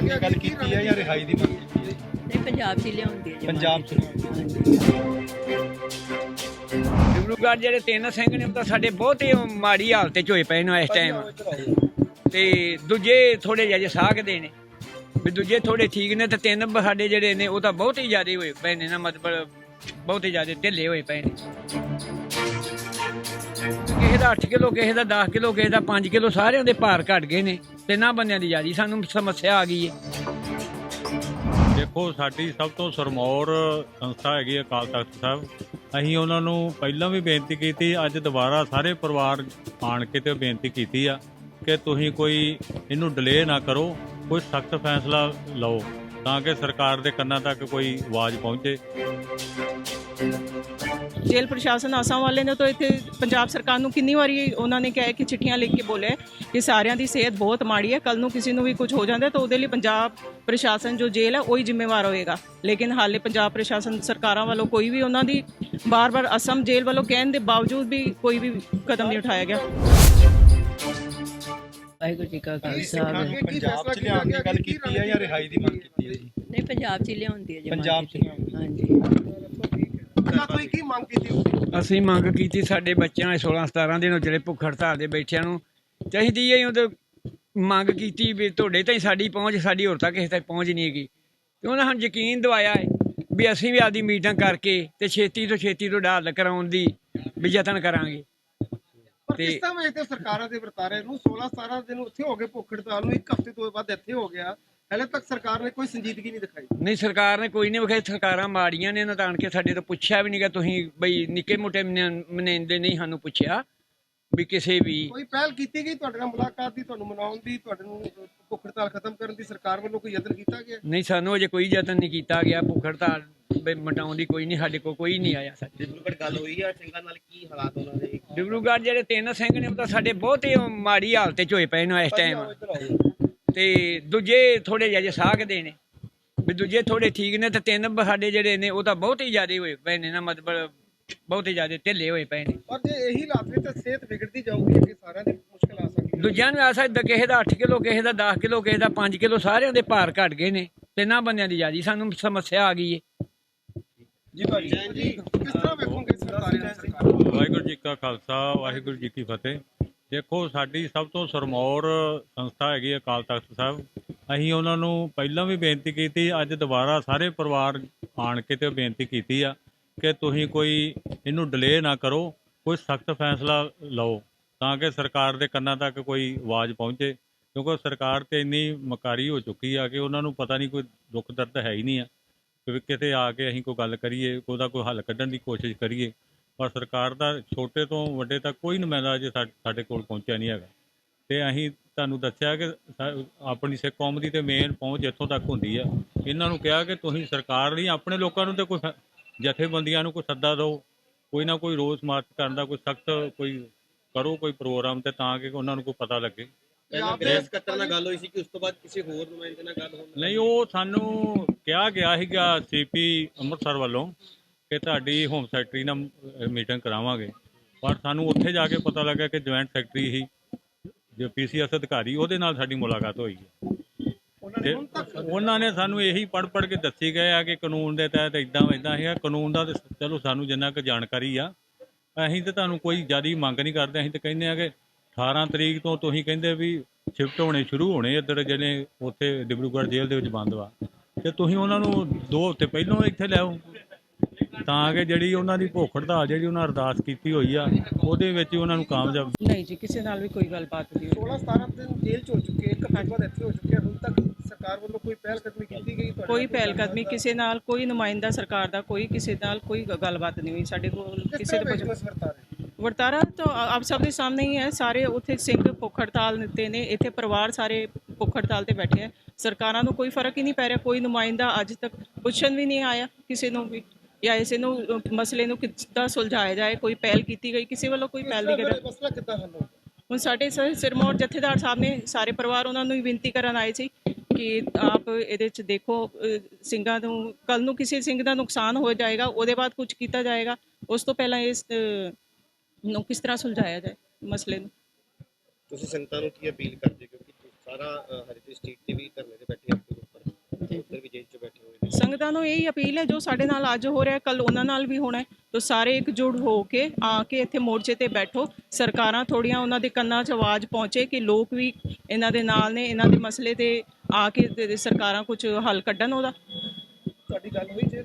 ਦੀ ਗੱਲ ਕੀਤੀ ਹੈ ਜਾਂ ਰਿਹਾਈ ਦੀ ਮੰਗ ਕੀਤੀ ਹੈ ਨਹੀਂ ਪੰਜਾਬ 'ਚ ਹੀ ਲਿਆਉਂਦੀ ਹੈ ਜਮਾਤ। ਪੰਜਾਬ 'ਚ ਡਿਬਰੂਗੜ੍ਹ ਜਿਹੜੇ ਤਿੰਨ ਸਿੰਘ ਨੇ ਉਹ ਤਾਂ ਸਾਡੇ ਬਹੁਤ ਹੀ ਮਾੜੀ ਹਾਲਤ 'ਚ ਹੋਏ ਪਏ ਨੇ ਇਸ ਟਾਈਮ ਤੇ ਦੂਜੇ ਥੋੜੇ ਜਿਹੇ ਸਾਖਦੇ ਨੇ। ਵੀ ਦੂਜੇ ਥੋੜੇ ਠੀਕ ਨੇ ਤੇ ਤਿੰਨ ਸਾਡੇ ਜਿਹੜੇ ਨੇ ਉਹ ਤਾਂ ਬਹੁਤ ਹੀ ਜ਼ਿਆਦਾ ਹੋਏ ਪਏ ਨੇ ਨਾ ਮਤਲਬ ਬਹੁਤ ਹੀ ਜ਼ਿਆਦਾ ਢਿੱਲੇ ਹੋਏ ਪਏ ਨੇ। ਕਿਸੇ ਦਾ 8 ਕਿਲੋ ਕਿਸੇ ਦਾ 10 ਕਿਲੋ ਕਿਸੇ ਦਾ 5 ਕਿਲੋ ਸਾਰਿਆਂ ਦੇ ਭਾਰ ਘਟ ਗਏ ਨੇ। ਤਿੰਨਾਂ ਬੰਦਿਆਂ ਦੀ ਜਿਆਦੀ ਸਾਨੂੰ ਸਮੱਸਿਆ ਆ ਗਈ ਹੈ ਦੇਖੋ, ਸਾਡੀ ਸਭ ਤੋਂ ਸਰਮੌਰ ਸੰਸਥਾ ਹੈਗੀ ਅਕਾਲ ਤਖਤ ਸਾਹਿਬ। ਅਸੀਂ ਉਹਨਾਂ ਨੂੰ ਪਹਿਲਾਂ ਵੀ ਬੇਨਤੀ ਕੀਤੀ, ਅੱਜ ਦੁਬਾਰਾ ਸਾਰੇ ਪਰਿਵਾਰ ਆਣ ਕੇ ਤੇ ਬੇਨਤੀ ਕੀਤੀ ਆ ਕਿ ਤੁਸੀਂ ਕੋਈ ਇਹਨੂੰ ਡਿਲੇ ਨਾ ਕਰੋ, ਕੋਈ ਸਖਤ ਫੈਸਲਾ ਲਓ, ਤਾਂ ਕਿ ਸਰਕਾਰ ਦੇ ਕੰਨਾਂ ਤੱਕ ਕੋਈ ਆਵਾਜ਼ ਪਹੁੰਚੇ। ਜੇਲ੍ਹ ਪ੍ਰਸ਼ਾਸਨ ਆਸਾਮ ਵਾਲੇ ਨੇ ਤਾਂ ਇੱਥੇ ਪੰਜਾਬ ਸਰਕਾਰ ਨੂੰ ਕਿੰਨੀ ਵਾਰੀ ਉਹਨਾਂ ਨੇ ਕਿਹਾ ਕਿ ਚਿੱਠੀਆਂ ਲਿਖ ਕੇ ਬੋਲੇ ਕਿ ਸਾਰਿਆਂ ਦੀ ਸਿਹਤ ਬਹੁਤ ਮਾੜੀ ਹੈ ਕੱਲ ਨੂੰ ਕਿਸੇ ਨੂੰ ਵੀ ਕੁਝ ਹੋ ਜਾਂਦਾ ਤਾਂ ਉਹਦੇ ਲਈ ਪੰਜਾਬ ਪ੍ਰਸ਼ਾਸਨ ਜੋ ਜੇਲ੍ਹ ਹੈ ਉਹੀ ਜ਼ਿੰਮੇਵਾਰ ਹੋਏਗਾ। ਲੇਕਿਨ ਹਾਲੇ ਪੰਜਾਬ ਪ੍ਰਸ਼ਾਸਨ ਸਰਕਾਰਾਂ ਵੱਲੋਂ ਕੋਈ ਵੀ ਉਹਨਾਂ ਦੀ ਬਾਰ-ਬਾਰ ਅਸਮ ਜੇਲ੍ਹ ਵੱਲੋਂ ਕਹਿਣ ਦੇ ਬਾਵਜੂਦ ਵੀ ਕੋਈ ਵੀ ਕਦਮ ਨਹੀਂ ਉਠਾਇਆ ਗਿਆ। ਵਾਹਿਗੁਰੂ ਜੀ ਕਾ ਖਾਲਸਾ ਸਿੱਖਾਂਗੇ ਪੰਜਾਬ 'ਚ ਲਿਆਉਣ ਦੀ ਗੱਲ ਕੀਤੀ ਹੈ ਜਾਂ ਰਿਹਾਈ ਦੀ ਮੰਗ ਕੀਤੀ ਹੈ ਜੀ? ਨਹੀਂ ਪੰਜਾਬ 'ਚ ਹੀ ਲਿਆਉਂਦੀ ਹੈ। ਪੰਜਾਬ 'ਚ ਲਿਆਉਂਦੀ ਕੀ ਮੰਗ ਕੀਤੀ ਅਸੀਂ ਮੰਗ ਕੀਤੀ ਸਾਡੇ ਬੱਚਿਆਂ 16 17 ਦਿਨ ਜਿਹੜੇ ਭੁੱਖ ਹੜਤਾਲ ਦੇ ਬੈਠਿਆਂ ਨੂੰ ਚਾਹੀਦੀ ਹੈ ਉਹ ਮੰਗ ਕੀਤੀ ਵੀ ਤੁਹਾਡੇ ਤਾਈਂ ਸਾਡੀ ਪਹੁੰਚ ਸਾਡੀ ਹੋਰ ਤੱਕ ਕਿਸੇ ਤੱਕ ਪਹੁੰਚ ਨਹੀਂ ਹੈਗੀ। ਤੇ ਉਹਨਾਂ ਸਾਨੂੰ ਯਕੀਨ ਦਿਵਾਇਆ ਹੈ ਵੀ ਅਸੀਂ ਵੀ ਆਦੀ ਮੀਟਿੰਗ ਕਰਕੇ ਤੇ ਛੇਤੀ ਤੋਂ ਛੇਤੀ ਤੋਂ ਹੱਲ ਕਰਾਉਣ ਦੀ ਵੀ ਯਤਨ ਕਰਾਂਗੇ। ਤੇ- ਤਰ੍ਹਾਂ ਵੇਖਦੇ ਹੋ ਸਰਕਾਰਾਂ ਦੇ ਵਰਤਾਰੇ ਨੂੰ 16 17 ਦਿਨ ਉੱਥੇ ਹੋ ਗਏ ਭੁੱਖ ਹੜਤਾਲ ਨੂੰ ਇੱਕ ਹਫ਼ਤੇ ਤੋਂ ਬਾਅਦ ਇੱਥੇ ਹੋ ਗਿਆ। ਹਲੇ ਤੱਕ ਸਰਕਾਰ ਨੇ ਕੋਈ ਸੰਜੀਦਗੀ ਨਹੀਂ ਦਿਖਾਈ। ਨਹੀਂ ਸਰਕਾਰ ਨੇ ਕੋਈ ਨਹੀਂ ਵਿਖਾਈ। ਸਰਕਾਰਾਂ ਮਾੜੀਆਂ ਨੇ ਤਾਂ ਆਣ ਕੇ ਸਾਡੇ ਤੋਂ ਪੁੱਛਿਆ ਵੀ ਨਹੀਂਗਾ ਤੁਸੀਂ ਬਈ ਨਿੱਕੇ ਮੋਟੇ ਮਨੇਂਦੇ ਨਹੀਂ ਸਾਨੂੰ ਪੁੱਛਿਆ ਵੀ ਕਿਸੇ ਵੀ। ਕੋਈ ਪਹਿਲ ਕੀਤੀ ਗਈ ਤੁਹਾਡੇ ਨਾਲ ਮੁਲਾਕਾਤ ਦੀ ਤੁਹਾਨੂੰ ਮਨਾਉਣ ਦੀ ਤੁਹਾਡੇ ਨੂੰ ਭੁੱਖ ਹੜਤਾਲ ਖਤਮ ਕਰਨ ਦੀ ਸਰਕਾਰ ਵੱਲੋਂ ਕੋਈ ਯਤਨ ਕੀਤਾ ਗਿਆ? ਨਹੀਂ ਸਾਨੂੰ ਅਜੇ ਕੋਈ ਯਤਨ ਨਹੀਂ ਕੀਤਾ ਗਿਆ। ਭੁੱਖ ਹੜਤਾਲ ਮਟਾਉਣ ਦੀ ਕੋਈ ਨਹੀਂ ਸਾਡੇ ਕੋਲ ਕੋਈ ਨਹੀਂ ਆਇਆ ਸਾਡੇ ਡਿਬਰੂਗੜ੍ਹ ਗੱਲ ਹੋਈ ਆ ਸਿੰਘਾਂ ਨਾਲ ਕੀ ਹਾਲਾਤ ਉਹਨਾਂ ਦੇ? ਡਿਬਰੂਗੜ੍ਹ ਜਿਹੜੇ ਤਿੰਨ ਸਿੰਘ ਨੇ ਉਹ ਤਾਂ ਸਾਡੇ ਬਹੁਤ ਹੀ ਮਾੜੀ ਹਾਲਤ 'ਚ ਹੋਏ ਪਏ ਨੇ ਇਸ ਟਾਈਮ ਤੇ ਦੂਜੇ ਥੋੜੇ ਜਿਹੇ ਸਾਖਦੇ ਨੇ। ਵੀ ਦੂਜੇ ਥੋੜੇ ਠੀਕ ਨੇ ਤੇ ਤਿੰਨ ਸਾਡੇ ਜਿਹੜੇ ਨੇ ਉਹ ਤਾਂ ਬਹੁਤ ਹੀ ਜ਼ਿਆਦਾ ਹੋਏ ਪਏ ਨੇ ਨਾ ਮਤਲਬ ਬਹੁਤ ਹੀ ਜ਼ਿਆਦਾ ਢਿੱਲੇ ਹੋਏ ਪਏ ਨੇ। ਪਰ ਜੇ ਇਹੀ ਹਾਲਾਤ ਵਿੱਚ ਤਾਂ ਸਿਹਤ ਵਿਗੜਦੀ ਜਾਊਗੀ ਅੱਗੇ ਸਾਰਿਆਂ ਦੀ ਮੁਸ਼ਕਲ ਆ ਸਕਦੀ ਹੈ ਦੂਜਿਆਂ ਨੂੰ ਆ ਸਕਦਾ ਕਿਸੇ ਦਾ 8 ਕਿਲੋ ਕਿਸੇ ਦਾ 10 ਕਿਲੋ ਕਿਸੇ ਦਾ 5 ਕਿਲੋ ਸਾਰਿਆਂ ਦੇ ਭਾਰ ਘਟ ਗਏ ਨੇ। ਤਿੰਨਾਂ ਬੰਦਿਆਂ ਦੀ ਜਿਆਦੀ ਸਾਨੂੰ ਸਮੱਸਿਆ ਆ ਗਈ ਹੈ ਜੀ ਭਾਜੀ। ਜੀ ਕਿਸ ਤਰ੍ਹਾਂ ਵੇਖੋਗੇ ਸਰਕਾਰੀ ਨੂੰ ਸਰਕਾਰ ਵਾਹਿਗੁਰੂ ਜੀ ਕਾ ਖਾਲਸਾ ਵਾਹਿਗੁਰੂ ਜੀ ਕੀ ਫਤਿਹ। ਦੇਖੋ, ਸਾਡੀ ਸਭ ਤੋਂ ਸਰਮੌਰ ਸੰਸਥਾ ਹੈਗੀ ਅਕਾਲ ਤਖਤ ਸਾਹਿਬ। ਅਸੀਂ ਉਹਨਾਂ ਨੂੰ ਪਹਿਲਾਂ ਵੀ ਬੇਨਤੀ ਕੀਤੀ, ਅੱਜ ਦੁਬਾਰਾ ਸਾਰੇ ਪਰਿਵਾਰ ਆਣ ਕੇ ਤੇ ਬੇਨਤੀ ਕੀਤੀ ਆ ਕਿ ਤੁਸੀਂ ਕੋਈ ਇਹਨੂੰ ਡਿਲੇ ਨਾ ਕਰੋ, ਕੋਈ ਸਖਤ ਫੈਸਲਾ ਲਓ, ਤਾਂ ਕਿ ਸਰਕਾਰ ਦੇ ਕੰਨਾਂ ਤੱਕ ਕੋਈ ਆਵਾਜ਼ ਪਹੁੰਚੇ। ਕਿਉਂਕਿ ਸਰਕਾਰ ਤੇ ਇੰਨੀ ਮਕਾਰੀ ਹੋ ਚੁੱਕੀ ਆ ਕਿ ਉਹਨਾਂ ਨੂੰ ਪਤਾ ਨਹੀਂ ਕੋਈ ਦੁੱਖ ਦਰਦ ਹੈ ਹੀ ਨਹੀਂ ਆ। ਕਿ ਕਿਤੇ ਆ ਕੇ ਅਸੀਂ ਕੋਈ ਗੱਲ ਕਰੀਏ, ਉਹਦਾ ਕੋਈ ਹੱਲ ਕੱਢਣ ਦੀ ਕੋਸ਼ਿਸ਼ ਕਰੀਏ। ਪਰ ਸਰਕਾਰ ਦਾ ਛੋਟੇ ਤੋਂ ਵੱਡੇ ਤੱਕ ਕੋਈ ਨੁਮਾਇੰਦਾ ਅਜੇ ਸਾਡੇ ਕੋਲ ਪਹੁੰਚਿਆ ਨਹੀਂ ਹੈਗਾ। ਤੇ ਅਸੀਂ ਤੁਹਾਨੂੰ ਦੱਸਿਆ ਕਿ ਆਪਣੀ ਸਿੱਖ ਕੌਮ ਦੀ ਤੇ ਮੇਨ ਪਹੁੰਚ ਇੱਥੋਂ ਤੱਕ ਹੁੰਦੀ ਆ। ਇਹਨਾਂ ਨੂੰ ਕਿਹਾ ਕਿ ਤੁਸੀਂ ਸਰਕਾਰ ਲਈ ਆਪਣੇ ਲੋਕਾਂ ਨੂੰ ਤੇ ਕੋਈ ਜਥੇਬੰਦੀਆਂ ਨੂੰ ਕੋਈ ਸੱਦਾ ਦਿਓ। ਕੋਈ ਨਾ ਕੋਈ ਰੋਸ ਮਾਰਚ ਕਰਨ ਦਾ ਕੋਈ ਸਖਤ ਕੋਈ ਕਰੋ ਕੋਈ ਪ੍ਰੋਗਰਾਮ ਤੇ ਤਾਂ ਕਿ ਉਹਨਾਂ ਨੂੰ ਕੋਈ ਪਤਾ ਲੱਗੇ। ਪਹਿਲਾਂ ਗ੍ਰਹਿ ਸਕੱਤਰ ਨਾਲ ਗੱਲ ਹੋਈ ਸੀ ਕਿ ਉਸ ਤੋਂ ਬਾਅਦ ਕਿਸੇ ਹੋਰ ਨੁਮਾਇੰਦੇ ਨਾਲ ਗੱਲ ਹੋਣ ਨਹੀਂ ਉਹ ਸਾਨੂੰ ਕਿਹਾ ਗਿਆ ਸੀਗਾ ਸੀਪੀ ਅੰਮ੍ਰਿਤਸਰ ਵੱਲੋਂ ਕਿ ਤੁਹਾਡੀ ਹੋਮ ਸੈਕਟਰੀ ਨਾਲ ਮੀਟਿੰਗ ਕਰਾਵਾਂਗੇ। ਪਰ ਸਾਨੂੰ ਉੱਥੇ ਜਾ ਕੇ ਪਤਾ ਲੱਗਾ ਕਿ ਜੁਆਇੰਟ ਸੈਕਟਰੀ ਹੀ ਜੋ ਪੀਸੀਐਸ ਅਧਿਕਾਰੀ ਉਹਦੇ ਨਾਲ ਸਾਡੀ ਮੁਲਾਕਾਤ ਹੋਈ ਹੈ। ਉਹਨਾਂ ਨੇ ਸਾਨੂੰ ਇਹੀ ਪੜ ਪੜ ਕੇ ਦੱਸੀ ਗਏ ਆ ਕਿ ਕਾਨੂੰਨ ਦੇ ਤਹਿਤ ਇਦਾਂ ਇਦਾਂ ਹੈ ਕਾਨੂੰਨ ਦਾ ਚਲੋ ਸਾਨੂੰ ਜਿੰਨਾ ਕੁ ਜਾਣਕਾਰੀ ਆ ਅਸੀਂ ਤੇ ਤੁਹਾਨੂੰ ਕੋਈ ਜ਼ਿਆਦੀ ਮੰਗ ਨਹੀਂ ਕਰਦੇ। ਅਸੀਂ ਤੇ ਕਹਿੰਦੇ ਆ ਕਿ 18 ਤਰੀਕ ਤੋਂ ਤੁਸੀਂ ਕਹਿੰਦੇ ਵੀ ਸ਼ਿਫਟ ਹੋਣੇ ਸ਼ੁਰੂ ਹੋਣੇ ਇੱਧਰ ਜਿਹੜੇ ਉੱਥੇ ਡਿਬਰੂਗੜ੍ਹ ਜੇਲ੍ਹ ਦੇ ਵਿੱਚ ਬੰਦ ਵਾ। ਤੇ ਤੁਸੀਂ ਉਹਨਾਂ ਨੂੰ ਦੋ ਹਫ਼ਤੇ ਪਹਿਲਾਂ ਇੱਥੇ ਲਿਆਓ ਤਾਂ ਕਿ ਜਿਹੜੀ ਉਹਨਾਂ ਦੀ ਭੁੱਖ ਹੜਤਾਲ ਜਿਹੜੀ ਉਹਨਾਂ ਅਰਦਾਸ ਕੀਤੀ ਹੋਈ ਆ ਉਹਦੇ ਵਿੱਚ ਹੀ ਉਹਨਾਂ ਨੂੰ ਕਾਮਯਾਬ ਨਹੀਂ ਜੀ ਕਿਸੇ ਨਾਲ ਵੀ ਕੋਈ ਗੱਲਬਾਤ ਨਹੀਂ ਹੋਈ। 16 17 ਦਿਨ ਜੇਲ੍ਹ ਚ ਹੋ ਚੁੱਕੇ ਇੱਕ ਹਫ਼ਤੇ ਬਾਅਦ ਇੱਥੇ ਹੋ ਚੁੱਕੇ ਹੁਣ ਤੱਕ ਸਰਕਾਰ ਵੱਲੋਂ ਕੋਈ ਪਹਿਲ ਕਦਮੀ ਕੀਤੀ ਗਈ ਤੁਹਾਡੇ ਕੋਈ? ਪਹਿਲ ਕਦਮੀ ਕਿਸੇ ਨਾਲ ਕੋਈ ਨੁਮਾਇੰਦਾ ਸਰਕਾਰ ਦਾ ਕੋਈ ਕਿਸੇ ਨਾਲ ਕੋਈ ਗੱਲਬਾਤ ਨਹੀਂ ਹੋਈ। ਸਾਡੇ ਕੋਲ ਕਿਸ ਦੇ ਇਸ ਵਰਤਾਰੇ ਤਾਂ ਆ- ਆਪ ਸਭ ਦੇ ਸਾਹਮਣੇ ਹੀ ਹੈ। ਸਾਰੇ ਉੱਥੇ ਸਿੰਘ ਭੁੱਖ ਹੜਤਾਲ ਤੇ ਨੇ। ਇੱਥੇ ਪਰਿਵਾਰ ਸਾਰੇ ਭੁੱਖ ਹੜਤਾਲ ਤੇ ਬੈਠੇ ਹੈ ਸਰਕਾਰਾਂ ਨੂੰ ਕੋਈ ਫ਼ਰਕ ਹੀ ਨਹੀਂ ਪੈ ਰਿਹਾ। ਕੋਈ ਨੁਮਾਇੰਦਾ ਅੱਜ ਤੱਕ ਪੁੱਛਣ ਵੀ ਨਹੀਂ ਆਇਆ ਕਿਸੇ ਨੂੰ ਵੀ। ਜਾਂ ਇਸੇ ਨੂੰ ਅ, ਮਸਲੇ ਨੂੰ ਕਿੱਦਾਂ ਸੁਲਝਾਇਆ ਜਾਏ ਕੋਈ ਪਹਿਲ ਕੀਤੀ ਗਈ ਕਿਸੇ ਵੱਲੋਂ ਕੋਈ ਪਹਿਲ ਨਹੀਂ ਮਸਲਾ ਕਿੱਦਾਂ ਹੱਲ ਹੋਊ ਹੁਣ ਸਾਡੇ ਸ- ਸਿਰਮੌਰ ਜਥੇਦਾਰ ਸਾਹਿਬ ਨੇ ਸਾਰੇ ਪਰਿਵਾਰ ਉਹਨਾਂ ਨੂੰ ਹੀ ਬੇਨਤੀ ਕਰਨ ਆਏ ਸੀ ਕਿ ਆਪ ਇਹਦੇ ਚ ਦੇਖੋ ਅ, ਸਿੰਘਾਂ ਨੂੰ ਕੱਲ ਨੂੰ ਕਿਸੇ ਸਿੰਘ ਦਾ ਨੁਕਸਾਨ ਹੋ ਜਾਏਗਾ ਉਹਦੇ ਬਾਅਦ ਕੁਝ ਕੀਤਾ ਜਾਏਗਾ ਉਸ ਤੋਂ ਪਹਿਲਾਂ ਇਸ ਅ, ਨੂੰ ਕਿਸ ਤਰ੍ਹਾਂ ਸੁਲਝਾਇਆ ਜਾਏ ਮਸਲੇ ਨੂੰ? ਤੁਸੀਂ ਸੰਗਤਾਂ ਨੂੰ ਕੀ ਅਪੀਲ ਕਰਦੇ ਕਿਉਂਕਿ ਸਾਰਾ ਸਟਰੀਟ ਤੇ ਵੀ ਸੰਗਤਾਂ ਨੂੰ ਇਹੀ ਅਪੀਲ ਹੈ, ਜੋ ਸਾਡੇ ਨਾਲ ਅੱਜ ਹੋ ਰਿਹਾ ਕੱਲ ਉਹਨਾਂ ਨਾਲ ਵੀ ਹੋਣਾ ਤੋ ਸਾਰੇ ਇਕਜੁੱਟ ਹੋ ਕੇ ਆ ਕੇ ਇੱਥੇ ਮੋਰਚੇ ਤੇ ਬੈਠੋ। ਸਰਕਾਰਾਂ ਥੋੜੀਆਂ ਉਹਨਾਂ ਦੇ ਕੰਨਾਂ 'ਚ ਆਵਾਜ਼ ਪਹੁੰਚੇ ਕਿ ਲੋਕ ਵੀ ਇਹਨਾਂ ਦੇ ਨਾਲ ਨੇ, ਇਹਨਾਂ ਦੇ ਮਸਲੇ ਤੇ ਆ ਕੇ ਸਰਕਾਰਾਂ ਕੁਝ ਹੱਲ ਕੱਢਣ ਉਹਦਾ। ਤੁਹਾਡੀ ਗੱਲ ਹੋਈ ਜੇ?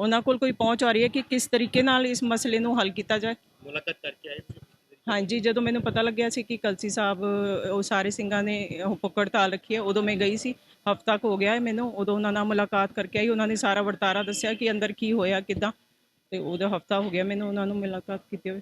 ਉਹਨਾਂ ਕੋਲ ਕੋਈ ਪਹੁੰਚ ਆ ਰਹੀ ਹੈ ਕਿ ਕਿਸ ਤਰੀਕੇ ਨਾਲ ਇਸ ਮਸਲੇ ਨੂੰ ਹੱਲ ਕੀਤਾ ਜਾਏ। ਮੁਲਾਕਾਤ ਕਰਕੇ ਆਏ ਹਾਂਜੀ ਜਦੋਂ ਮੈਨੂੰ ਪਤਾ ਲੱਗਿਆ ਸੀ ਕਿ ਕਲਸੀ ਸਾਹਿਬ ਉਹ ਸਾਰੇ ਸਿੰਘਾਂ ਨੇ ਉਹ ਭੁੱਖ ਹੜਤਾਲ ਰੱਖੀ ਹੈ ਉਦੋਂ ਮੈਂ ਗਈ ਸੀ। ਹਫ਼ਤਾ ਕੁ ਹੋ ਗਿਆ ਹੈ ਮੈਨੂੰ ਉਦੋਂ ਉਹਨਾਂ ਨਾਲ ਮੁਲਾਕਾਤ ਕਰਕੇ ਆਈ। ਉਹਨਾਂ ਨੇ ਸਾਰਾ ਵਰਤਾਰਾ ਦੱਸਿਆ ਕਿ ਅੰਦਰ ਕੀ ਹੋਇਆ ਕਿਦਾਂ। ਤੇ ਉਹਦਾ ਹਫ਼ਤਾ ਹੋ ਗਿਆ ਮੈਨੂੰ ਉਹਨਾਂ ਨੂੰ ਮੁਲਾਕਾਤ ਕੀਤੇ ਹੋਏ